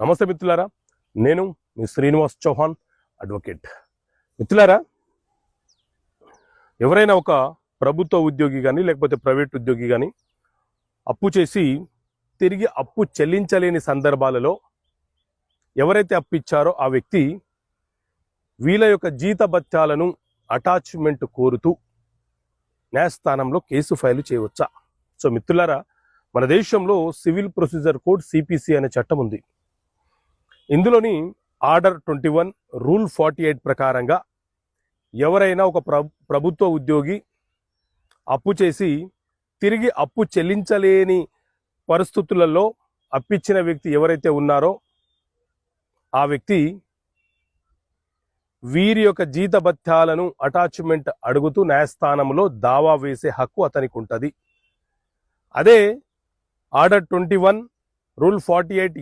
నమస్తే మిత్రులారా నేను మీ శ్రీనివాస్ చౌహాన్ అడ్వకేట్ మిత్రులారా ఎవరైనా ఒక ప్రభుత్వ ఉద్యోగి కానీ లేకపోతే ప్రైవేట్ ఉద్యోగి కానీ అప్పు చేసి తిరిగి అప్పు చెల్లించలేని సందర్భాలలో ఎవరైతే అప్పు ఇచ్చారో ఆ వ్యక్తి వీళ్ళ యొక్క జీతభత్యాలను అటాచ్మెంట్ కోరుతూ న్యాయస్థానంలో కేసు ఫైలు చేయవచ్చా? సో మిత్రులారా మన దేశంలో సివిల్ ప్రొసీజర్ కోడ్ సిపిసి అనే చట్టం ఉంది. ఇందులోని order twenty one rule forty eight ప్రకారంగా ఎవరైనా ఒక ప్రభుత్వ ఉద్యోగి అప్పు చేసి తిరిగి అప్పు చెల్లించలేని పరిస్థితులలో అప్పిచ్చిన వ్యక్తి ఎవరైతే ఉన్నారో ఆ వ్యక్తి వీరి యొక్క జీతభత్యాలను అటాచ్మెంట్ అడుగుతూ న్యాయస్థానంలో దావా వేసే హక్కు అతనికి ఉంటుంది అదే order twenty one rule forty eight